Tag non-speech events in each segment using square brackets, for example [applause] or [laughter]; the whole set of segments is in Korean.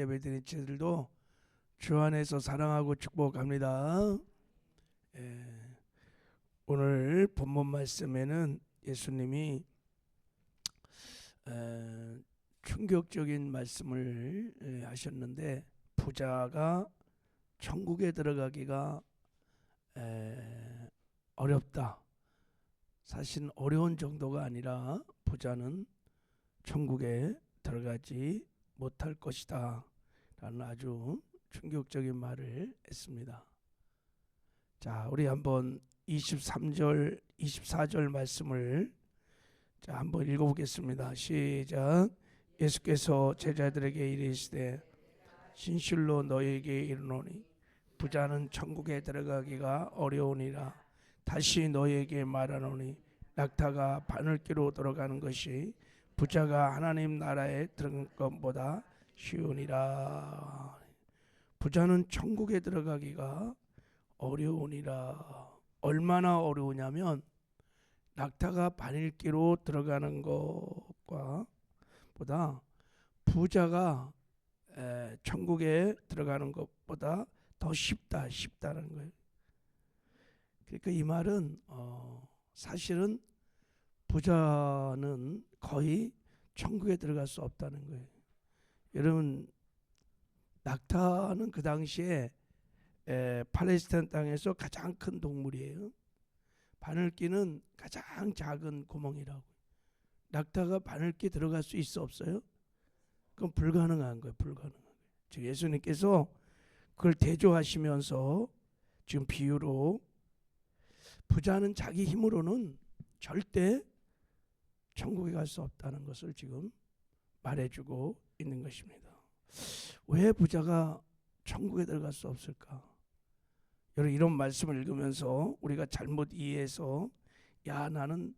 예배드린 친구들도 주 안에서 사랑하고 축복합니다. 예, 오늘 본문 말씀에는 예수님이 에, 충격적인 말씀을 예, 하셨는데 부자가 천국에 들어가기가 에, 어렵다. 사실 어려운 정도가 아니라 부자는 천국에 들어가지 못할 것이다. 라는 아주 충격적인 말을 했습니다. 자, 우리 한번 23절, 24절 말씀을 자, 한번 읽어 보겠습니다. 시작. 예수께서 제자들에게 이르시되 진실로 너에게 이르노니 부자는 천국에 들어가기가 어려우니라. 다시 너에게 말하노니 낙타가 바늘기로 들어가는 것이 부자가 하나님 나라에 들어간 것보다 쉬우니라. 부자는 천국에 들어가기가 어려우니라. 얼마나 어려우냐면 낙타가 바늘기로 들어가는 것과 보다 부자가 에, 천국에 들어가는 것보다 더 쉽다 쉽다는 거예요. 그러니까 이 말은 어, 사실은 부자는 거의 천국에 들어갈 수 없다는 거예요. 여러분 낙타는 그 당시에 에, 팔레스타인 땅에서 가장 큰 동물이에요. 바늘기는 가장 작은 구멍이라고. 낙타가 바늘기 들어갈 수 있어 없어요? 그건 불가능한 거예요. 불가능한 거예요. 즉 예수님께서 그걸 대조하시면서 지금 비유로 부자는 자기 힘으로는 절대 천국에 갈 수 없다는 것을 지금 말해주고 있는 것입니다. 왜 부자가 천국에 들어갈 수 없을까? 여러분 이런 말씀을 읽으면서 우리가 잘못 이해해서 야 나는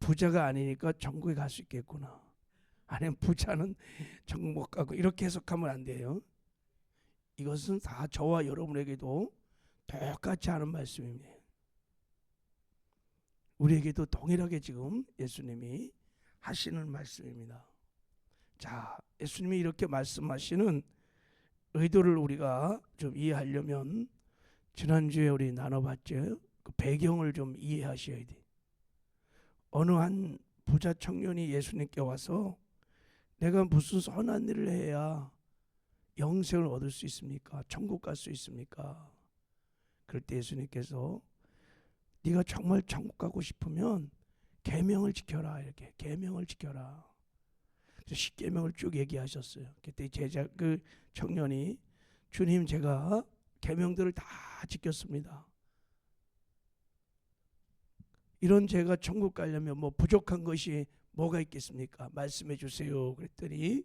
부자가 아니니까 천국에 갈 수 있겠구나. 아니면 부자는 천국 못 가고 이렇게 해석하면 안 돼요. 이것은 다 저와 여러분에게도 똑같이 하는 말씀입니다. 우리에게도 동일하게 지금 예수님이 하시는 말씀입니다. 자, 예수님이 이렇게 말씀하시는 의도를 우리가 좀 이해하려면 지난주에 우리 나눠봤죠. 그 배경을 좀 이해하셔야 돼. 어느 한 부자 청년이 예수님께 와서 내가 무슨 선한 일을 해야 영생을 얻을 수 있습니까? 천국 갈 수 있습니까? 그럴 때 예수님께서 네가 정말 천국 가고 싶으면 계명을 지켜라 이렇게 계명을 지켜라. 십계명을 쭉 얘기하셨어요. 그때 제자 그 청년이 주님 제가 계명들을 다 지켰습니다. 이런 제가 천국 가려면 뭐 부족한 것이 뭐가 있겠습니까? 말씀해 주세요. 그랬더니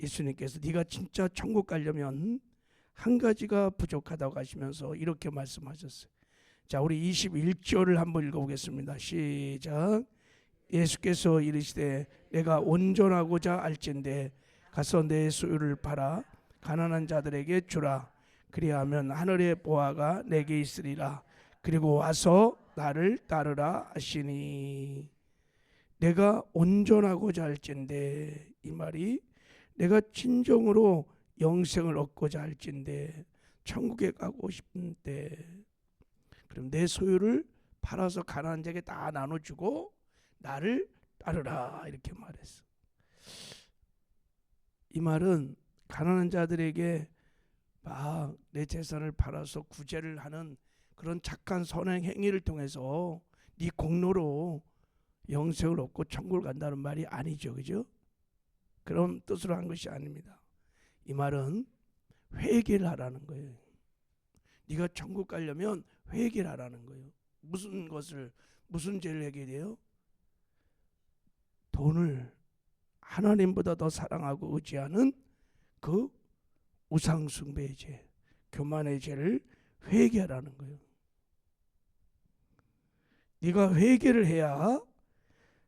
예수님께서 네가 진짜 천국 가려면 한 가지가 부족하다고 하시면서 이렇게 말씀하셨어요. 자, 우리 21절을 한번 읽어 보겠습니다. 시작. 예수께서 이르시되 내가 온전하고자 알진대 가서 내 소유를 팔아 가난한 자들에게 주라. 그리하면 하늘의 보화가 내게 있으리라. 그리고 와서 나를 따르라 하시니 내가 온전하고자 할진대 이 말이 내가 진정으로 영생을 얻고자 할진대 천국에 가고 싶은데 그럼 내 소유를 팔아서 가난한 자에게 다 나눠주고 나를 따르라 이렇게 말했어. 이 말은 가난한 자들에게 막 내 재산을 팔아서 구제를 하는 그런 착한 선행 행위를 통해서 네 공로로 영생을 얻고 천국을 간다는 말이 아니죠, 그죠? 그런 뜻으로 한 것이 아닙니다. 이 말은 회개를 하라는 거예요. 네가 천국 가려면 회개를 하라는 거예요. 무슨 것을 무슨 죄를 돼요? 돈을 하나님보다 더 사랑하고 의지하는 그 우상 숭배의 죄, 교만의 죄를 회개하라는 거예요. 네가 회개를 해야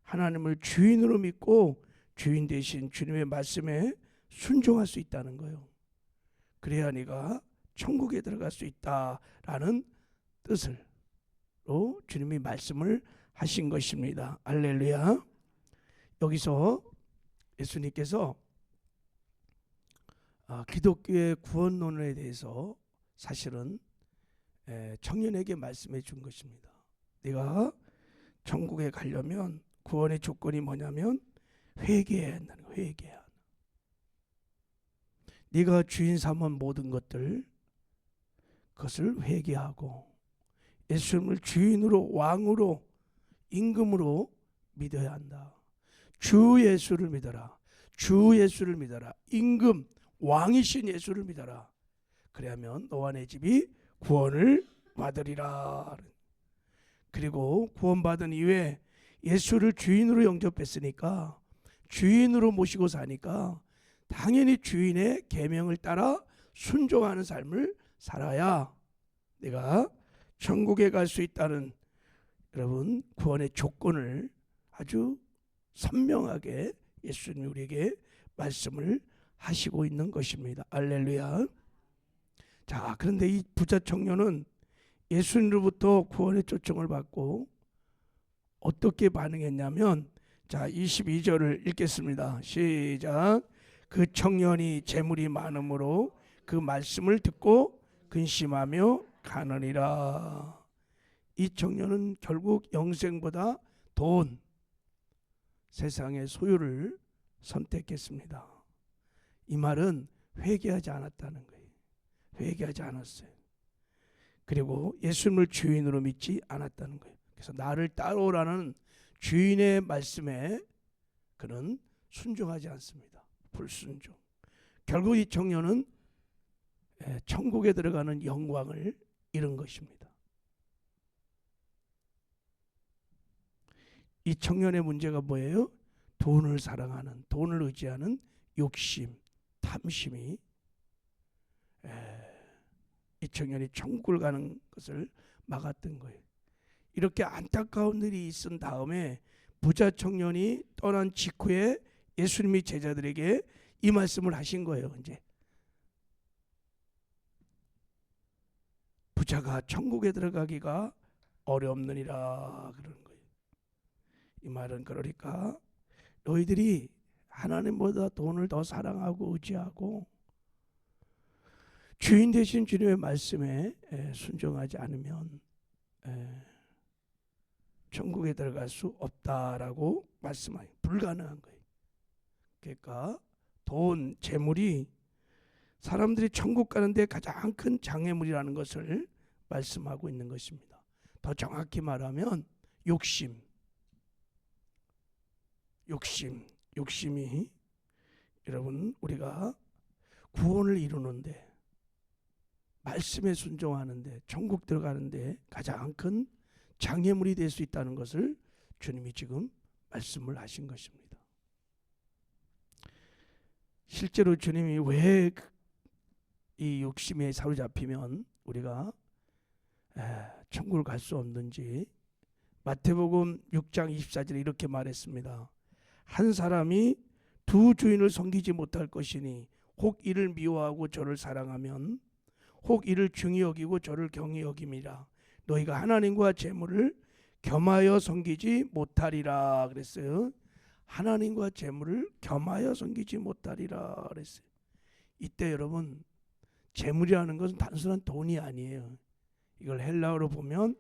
하나님을 주인으로 믿고 주인 대신 주님의 말씀에 순종할 수 있다는 거예요. 그래야 네가 천국에 들어갈 수 있다라는 뜻으로 주님이 말씀을 하신 것입니다. 알렐루야. 여기서 예수님께서 아, 기독교의 구원론에 대해서 사실은 에, 청년에게 말씀해 준 것입니다. 네가 천국에 가려면 구원의 조건이 뭐냐면 회개해야 한다는 거예요. 회개해야. 한다. 네가 주인 삼은 모든 것들 그것을 회개하고 예수님을 주인으로 왕으로 임금으로 믿어야 한다. 주 예수를 믿어라. 주 예수를 믿어라. 임금 왕이신 예수를 믿어라. 그래야면 너와 내 집이 구원을 받으리라. 그리고 구원받은 이후에 예수를 주인으로 영접했으니까 주인으로 모시고 사니까 당연히 주인의 계명을 따라 순종하는 삶을 살아야 내가 천국에 갈 수 있다는 여러분 구원의 조건을 아주 선명하게 예수님이 우리에게 말씀을 하시고 있는 것입니다. 알렐루야. 자, 그런데 이 부자 청년은 예수님으로부터 구원의 초청을 받고 어떻게 반응했냐면 자, 22절을 읽겠습니다. 시작. 그 청년이 재물이 많으므로 그 말씀을 듣고 근심하며 가느니라. 이 청년은 결국 영생보다 돈, 세상의 소유를 선택했습니다. 이 말은 회개하지 않았다는 거예요. 회개하지 않았어요. 그리고 예수님을 주인으로 믿지 않았다는 거예요. 그래서 나를 따라오라는 주인의 말씀에 그는 순종하지 않습니다. 불순종. 결국 이 청년은 예, 천국에 들어가는 영광을 잃은 것입니다. 이 청년의 문제가 뭐예요? 돈을 사랑하는, 돈을 의지하는 욕심, 탐심이 에, 이 청년이 천국을 가는 것을 막았던 거예요. 이렇게 안타까운 일이 있은 다음에 부자 청년이 떠난 직후에 예수님이 제자들에게 이 말씀을 하신 거예요. 이제 부자가 천국에 들어가기가 어렵느니라 그러는 거예요. 이 말은 그러니까 너희들이 하나님보다 돈을 더 사랑하고 의지하고 주인 되신 주님의 말씀에 순종하지 않으면 천국에 들어갈 수 없다라고 말씀하여 불가능한 거예요. 그러니까 돈, 재물이 사람들이 천국 가는데 가장 큰 장애물이라는 것을 말씀하고 있는 것입니다. 더 정확히 말하면 욕심, 욕심, 욕심이 여러분 우리가 구원을 이루는데 말씀에 순종하는데 천국 들어가는데 가장 큰 장애물이 될 수 있다는 것을 주님이 지금 말씀을 하신 것입니다. 실제로 주님이 왜 이 욕심에 사로잡히면 우리가 천국을 갈 수 없는지 마태복음 6장 24절에 이렇게 말했습니다. 한 사람이 두 주인을 섬기지 못할 것이니 혹 이를 미워하고 저를 사랑하면 혹 이를 중히 여기고 저를 경히 여김이라 너희가 하나님과 재물을 겸하여 섬기지 못하리라 그랬어요. 하나님과 재물을 겸하여 섬기지 못하리라 그랬어요. 이때 여러분 재물이라는 것은 단순한 돈이 아니에요. 이걸 헬라어로 보면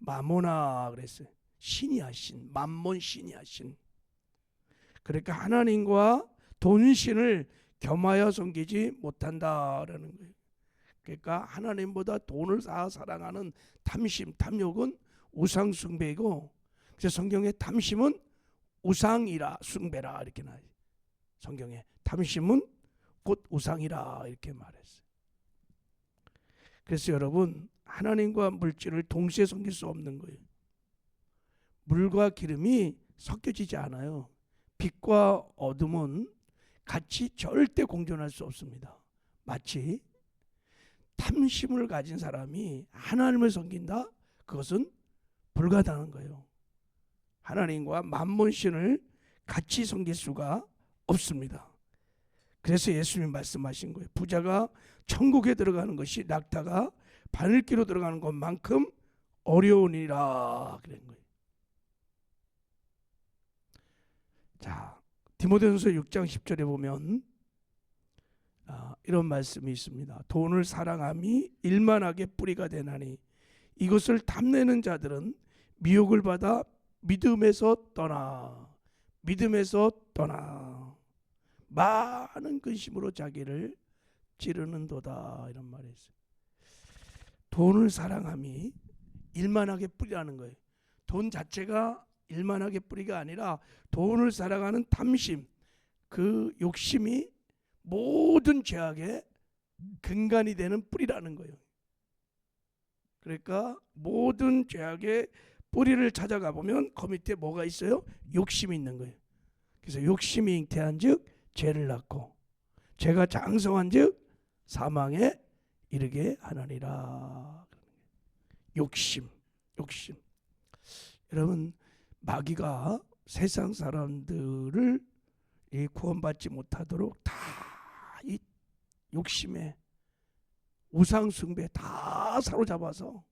마모나 그랬어요. 신이야 신, 만몬 신이야 신. 그러니까 하나님과 돈신을 겸하여 섬기지 못한다라는 거예요. 그러니까 하나님보다 돈을 쌓아 사랑하는 탐심, 탐욕은 우상 숭배이고 그래서 성경에 탐심은 우상이라 숭배라 이렇게 나요. 성경에 탐심은 곧 우상이라 이렇게 말했어요. 그래서 여러분 하나님과 물질을 동시에 섬길 수 없는 거예요. 물과 기름이 섞여지지 않아요. 빛과 어둠은 같이 절대 공존할 수 없습니다. 마치 탐심을 가진 사람이 하나님을 섬긴다? 그것은 불가능한 거예요. 하나님과 만몬신을 같이 섬길 수가 없습니다. 그래서 예수님 말씀하신 거예요. 부자가 천국에 들어가는 것이 낙타가 바늘기로 들어가는 것만큼 어려우니라 그런 거예요. 자, 디모데전서 6장 10절에 보면 아, 이런 말씀이 있습니다. 돈을 사랑함이 일만하게 뿌리가 되나니 이것을 탐내는 자들은 미혹을 받아 믿음에서 떠나 믿음에서 떠나 많은 근심으로 자기를 찌르는도다 이런 말이 있어요. 돈을 사랑함이 일만하게 뿌리라는 거예요. 돈 자체가 일만하게 뿌리가 아니라 돈을 사랑하는 탐심, 그 욕심이 모든 죄악의 근간이 되는 뿌리라는 거예요. 그러니까 모든 죄악의 뿌리를 찾아가 보면 그 밑에 뭐가 있어요? 욕심이 있는 거예요. 그래서 욕심이 잉태한즉 죄를 낳고 죄가 장성한즉 사망에 이르게 하나니라. 욕심, 욕심. 여러분 마귀가 세상 사람들을 이 구원받지 못하도록 다 이 욕심에 우상 숭배 다 사로잡아서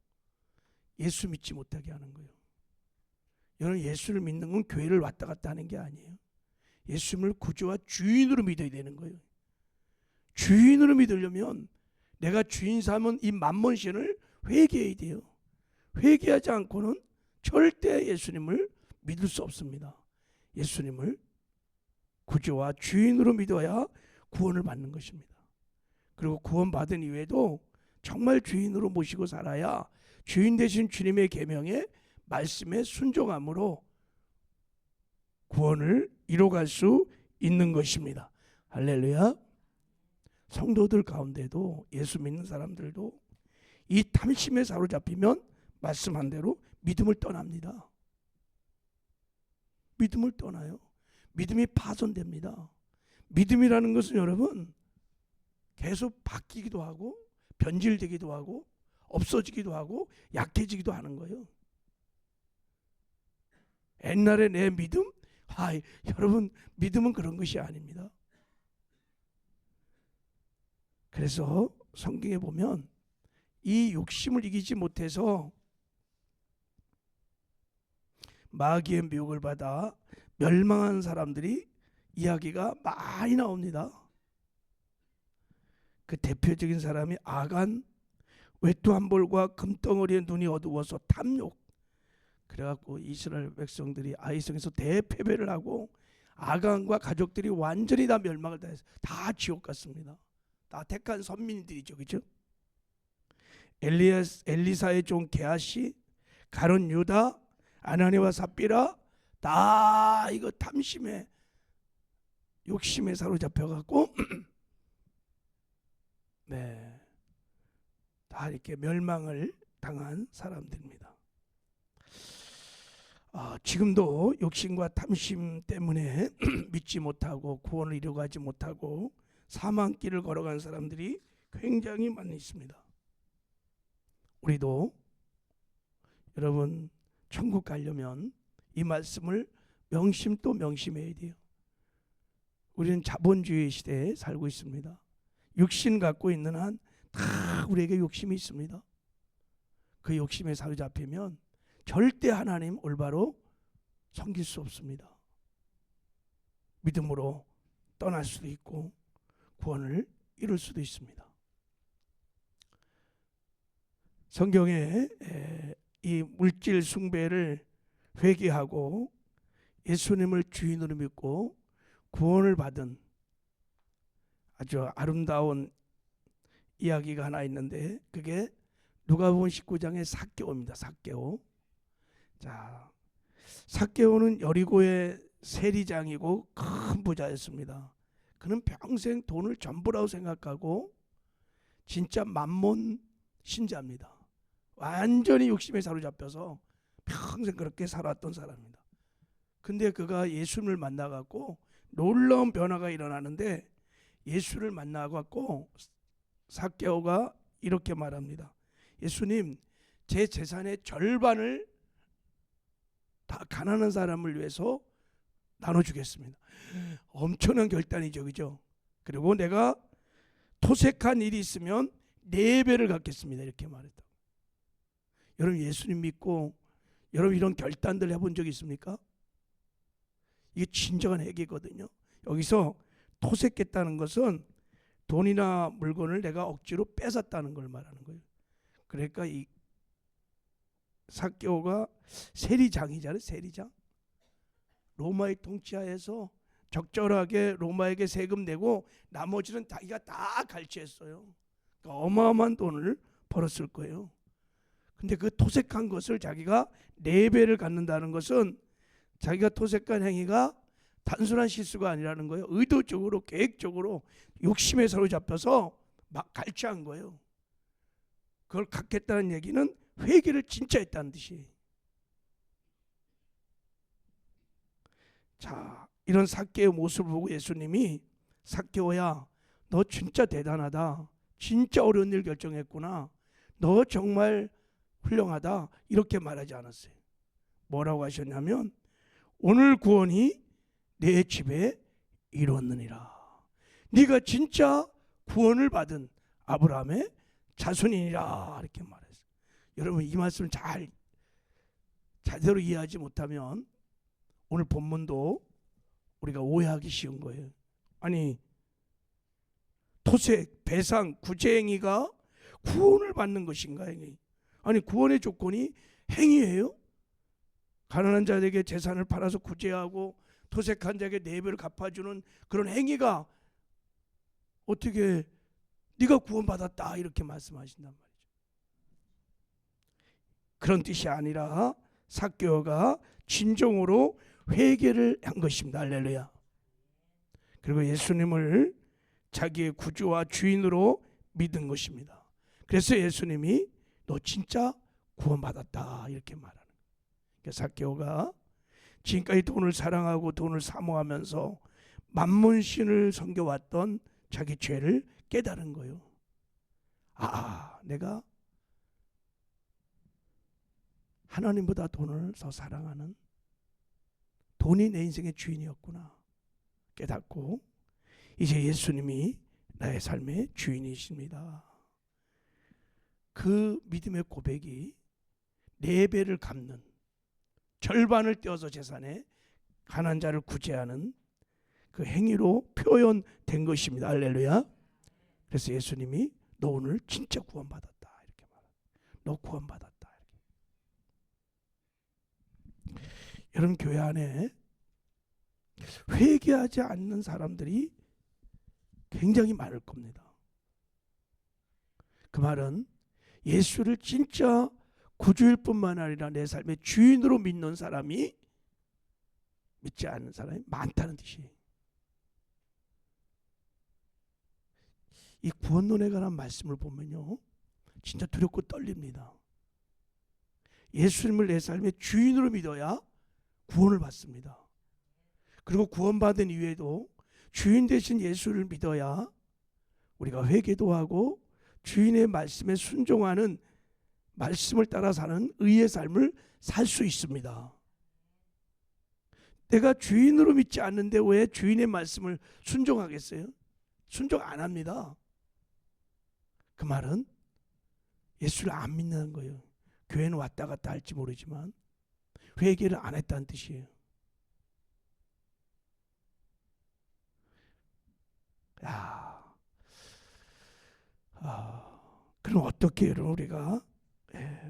예수 믿지 못하게 하는 거예요. 여러분 예수를 믿는 건 교회를 왔다 갔다 하는 게 아니에요. 예수님을 구주와 주인으로 믿어야 되는 거예요. 주인으로 믿으려면 내가 주인 삼은 이 만몬 신을 회개해야 돼요. 회개하지 않고는 절대 예수님을 믿을 수 없습니다. 예수님을 구주와 주인으로 믿어야 구원을 받는 것입니다. 그리고 구원받은 이후에도 정말 주인으로 모시고 살아야 주인 되신 주님의 계명에 말씀에 순종함으로 구원을 이뤄갈 수 있는 것입니다. 할렐루야. 성도들 가운데도 예수 믿는 사람들도 이 탐심에 사로잡히면 말씀한 대로 믿음을 떠납니다. 믿음을 떠나요. 믿음이 파손됩니다. 믿음이라는 것은 여러분 계속 바뀌기도 하고 변질되기도 하고 없어지기도 하고 약해지기도 하는 거예요. 옛날에 내 믿음, 아, 여러분 믿음은 그런 것이 아닙니다. 그래서 성경에 보면 이 욕심을 이기지 못해서 마귀의 미혹을 받아 멸망한 사람들이 이야기가 많이 나옵니다. 그 대표적인 사람이 아간 외투한 벌과 금덩어리에 눈이 어두워서 탐욕 그래갖고 이스라엘 백성들이 아이성에서 대패배를 하고 아간과 가족들이 완전히 다 멸망을 당해서 다 지옥 갔습니다. 다 택한 선민들이죠, 그죠? 엘리야 엘리사의 종 게하시, 가론 유다, 아나니와 삽비라 다 이거 탐심에 욕심에 사로잡혀 갖고 [clears throat] 네. 다 이렇게 멸망을 당한 사람들입니다. 아, 지금도 욕심과 탐심 때문에 [clears throat] 믿지 못하고 구원을 이루어가지 못하고 사망길을 걸어간 사람들이 굉장히 많이 있습니다. 우리도 여러분 천국 가려면 이 말씀을 명심 또 명심해야 돼요. 우리는 자본주의 시대에 살고 있습니다. 육신 갖고 있는 한 다 우리에게 욕심이 있습니다. 그 욕심에 사로잡히면 절대 하나님 올바로 섬길 수 없습니다. 믿음으로 떠날 수도 있고 구원을 이룰 수도 있습니다. 성경에 이 물질 숭배를 회개하고 예수님을 주인으로 믿고 구원을 받은 아주 아름다운 이야기가 하나 있는데 그게 누가복음 19장의 삭개오입니다. 삭개오. 자, 삭개오는 여리고의 세리장이고 큰 부자였습니다. 그는 평생 돈을 전부라고 생각하고 진짜 만몬 신자입니다. 완전히 욕심에 사로잡혀서 평생 그렇게 살았던 사람입니다. 근데 그가 예수님을 만나 갖고 놀라운 변화가 일어나는데 예수를 만나 갖고 사개오가 이렇게 말합니다. 예수님, 제 재산의 절반을 다 가난한 사람을 위해서 나눠주겠습니다. 엄청난 결단이죠, 그죠? 그리고 내가 토색한 일이 있으면 네 배를 갖겠습니다. 이렇게 말했다. 여러분 예수님 믿고 여러분 이런 결단들 해본 적 있습니까? 이게 진정한 회개거든요. 여기서 토색했다는 것은 돈이나 물건을 내가 억지로 뺏었다는 걸 말하는 거예요. 그러니까 이 사개오가 세리장이잖아요. 세리장. 로마의 통치하에서 적절하게 로마에게 세금 내고 나머지는 자기가 다 갈취했어요. 그러니까 어마어마한 돈을 벌었을 거예요. 근데 그 토색한 것을 자기가 네 배를 갖는다는 것은 자기가 토색한 행위가 단순한 실수가 아니라는 거예요. 의도적으로 계획적으로 욕심에 사로잡혀서 막 갈취한 거예요. 그걸 갖겠다는 얘기는 회개를 진짜 했다는 뜻이에요. 자, 이런 사케의 모습을 보고 예수님이 사케오야, 너 진짜 대단하다. 진짜 어려운 일 결정했구나. 너 정말 훌륭하다. 이렇게 말하지 않았어요. 뭐라고 하셨냐면 오늘 구원이 내 집에 이루었느니라. 네가 진짜 구원을 받은 아브라함의 자손이니라 이렇게 말했어요. 여러분 이 말씀 잘 제대로 이해하지 못하면 오늘 본문도 우리가 오해하기 쉬운 거예요. 아니 토색, 배상, 구제행위가 구원을 받는 것인가? 행위. 아니 구원의 조건이 행위예요? 가난한 자에게 재산을 팔아서 구제하고 토색한 자에게 네 배를 갚아주는 그런 행위가 어떻게 네가 구원받았다 이렇게 말씀하신단 말이죠. 그런 뜻이 아니라 사교가 진정으로 회개를 한 것입니다. 할렐루야. 그리고 예수님을 자기의 구주와 주인으로 믿은 것입니다. 그래서 예수님이 너 진짜 구원받았다 이렇게 말하는 거예요. 사케오가 지금까지 돈을 사랑하고 돈을 사모하면서 만문신을 섬겨왔던 자기 죄를 깨달은 거예요. 아, 내가 하나님보다 돈을 더 사랑하는 돈이 내 인생의 주인이었구나 깨닫고 이제 예수님이 나의 삶의 주인이십니다. 그 믿음의 고백이 네 배를 갚는 절반을 떼어서 재산에 가난 자를 구제하는 그 행위로 표현된 것입니다. 할렐루야. 그래서 예수님이 너 오늘 진짜 구원받았다 이렇게 말합니다. 너 구원받았다. 이렇게. 여러분 교회 안에 회개하지 않는 사람들이 굉장히 많을 겁니다. 그 말은 예수를 진짜 구주일 뿐만 아니라 내 삶의 주인으로 믿는 사람이 믿지 않는 사람이 많다는 뜻이에요. 이 구원론에 관한 말씀을 보면요. 진짜 두렵고 떨립니다. 예수님을 내 삶의 주인으로 믿어야 구원을 받습니다. 그리고 구원받은 이후에도 주인 대신 예수를 믿어야 우리가 회개도 하고 주인의 말씀에 순종하는 말씀을 따라 사는 의의 삶을 살 수 있습니다. 내가 주인으로 믿지 않는데 왜 주인의 말씀을 순종하겠어요? 순종 안 합니다. 그 말은 예수를 안 믿는 거예요. 교회는 왔다 갔다 할지 모르지만 회개를 안 했다는 뜻이에요. 야, 아, 그럼 어떻게 여러분 우리가 예,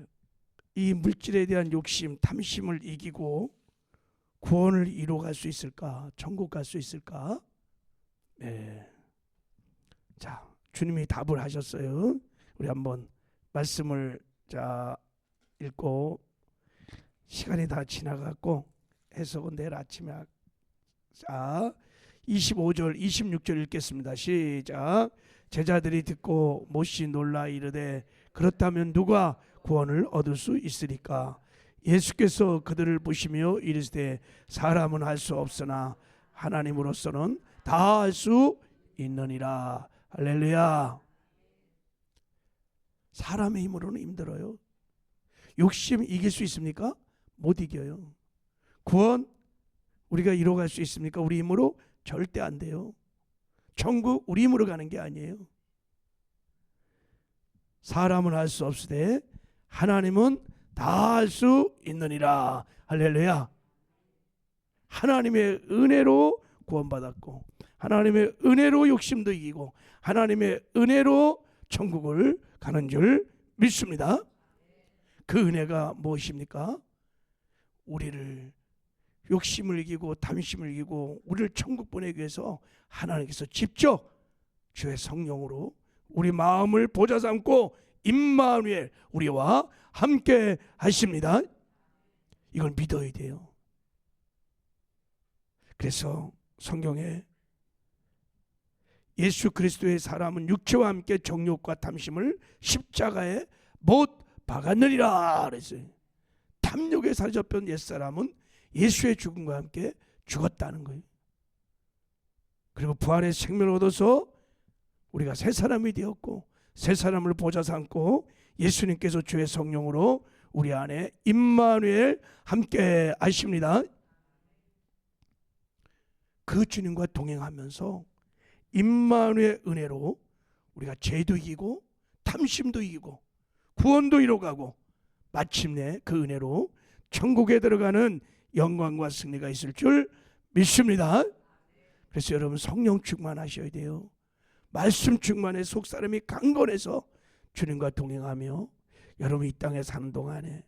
이 물질에 대한 욕심, 탐심을 이기고 구원을 이루어갈 수 있을까? 천국 갈 수 있을까? 네. 자, 주님이 답을 하셨어요. 우리 한번 말씀을 자 읽고 시간이 다 지나갔고 해석은 내일 아침에 하- 자 25절 26절 읽겠습니다. 시작. 제자들이 듣고 못이 놀라 이르되 그렇다면 누가 구원을 얻을 수 있으리까? 예수께서 그들을 보시며 이르시되 사람은 할 수 없으나 하나님으로서는 다 할 수 있느니라. 할렐루야. 사람의 힘으로는 힘들어요. 욕심 이길 수 있습니까? 못 이겨요. 구원 우리가 이뤄갈 수 있습니까? 우리 힘으로 절대 안 돼요. 천국 우리 힘으로 가는 게 아니에요. 사람은 할 수 없으되 하나님은 다 할 수 있느니라. 할렐루야. 하나님의 은혜로 구원받았고 하나님의 은혜로 욕심도 이기고 하나님의 은혜로 천국을 가는 줄 믿습니다. 그 은혜가 무엇입니까? 우리를 욕심을 이기고 탐심을 이기고 우리를 천국 보내기 위해서 하나님께서 직접 주의 성령으로 우리 마음을 보좌 삼고 임마누엘 우리와 함께 하십니다. 이걸 믿어야 돼요. 그래서 성경에 예수 그리스도의 사람은 육체와 함께 정욕과 탐심을 십자가에 못 박았느니라 그랬어요. 탐욕에 사로잡힌 옛사람은 예수의 죽음과 함께 죽었다는 거예요. 그리고 부활의 생명을 얻어서 우리가 새 사람이 되었고 새 사람을 보좌 삼고 예수님께서 주의 성령으로 우리 안에 임마누엘 함께 하십니다. 그 주님과 동행하면서 임마누의 은혜로 우리가 죄도 이기고 탐심도 이기고 구원도 이뤄가고 마침내 그 은혜로 천국에 들어가는 영광과 승리가 있을 줄 믿습니다. 그래서 여러분 성령 충만하셔야 돼요. 말씀 충만해 속 사람이 강건해서 주님과 동행하며 여러분 이 땅에 사는 동안에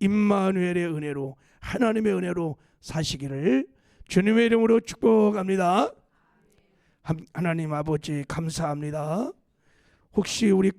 임마누엘의 은혜로 하나님의 은혜로 사시기를 주님의 이름으로 축복합니다. 함- 하나님 아버지 감사합니다. 혹시 우리